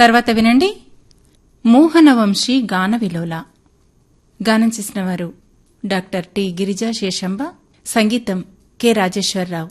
తర్వాత వినండి మోహనవంశీ గాన విలోల గానం చేసిన వారు డాక్టర్ టి గిరిజా శేషంబ సంగీతం కె రాజేశ్వరరావు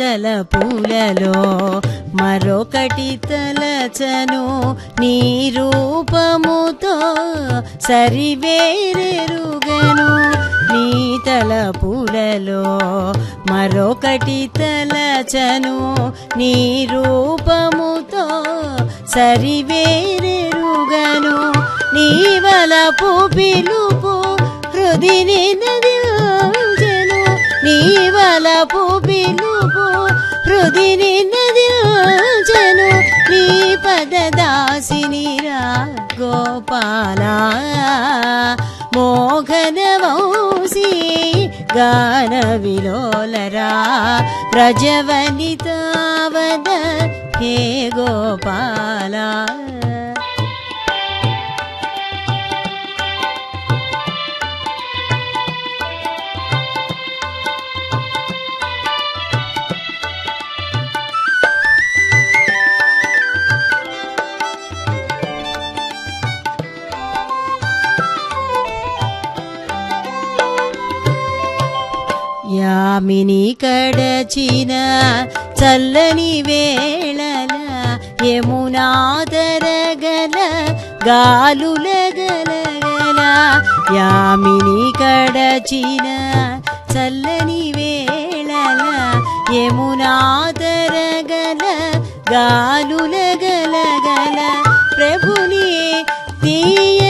తల పూలలో మరొకటి తలచను నీ రూపముతో సరివేరెరుగను నీ తల పూలలో మరొకటి తలచను నీ రూపముతో సరివేరెరుగను నీ వలపు పిలుపు హృదిని నీ వల పూపిలు కుదిరినదిరోజను నీ పదదాసినిరా గోపాల మోహనవంశీ గాన విలోలరా ప్రజవనితావద హే గోపాలా యామిని కడచిన చల్లని వేళల యమునాదరగల గాలుల గలగల యామిని కడచిన చల్లని వేళల యమునాదరగల గాలుల గలగల ప్రభుని తీయ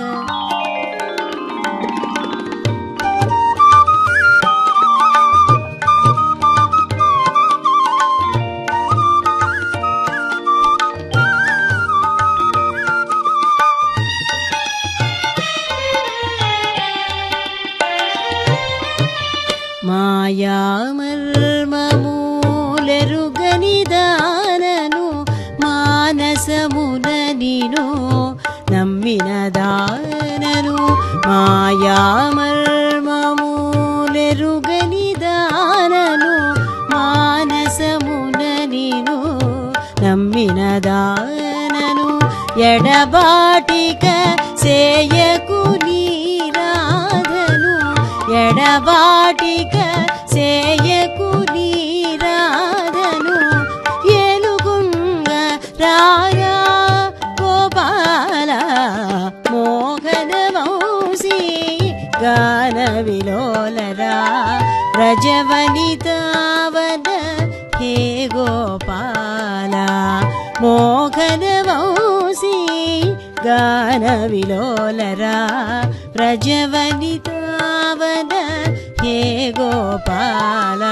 यामूल ऋगणी दाननु मानसमुननिनुमिन दाननु मायामर्ममूल रुगणी दाननु मानसमुननिनुन गानविलोलरा प्रजवनि तावन हे गोप मोखनवसी गान विलोलरा हे गोपाला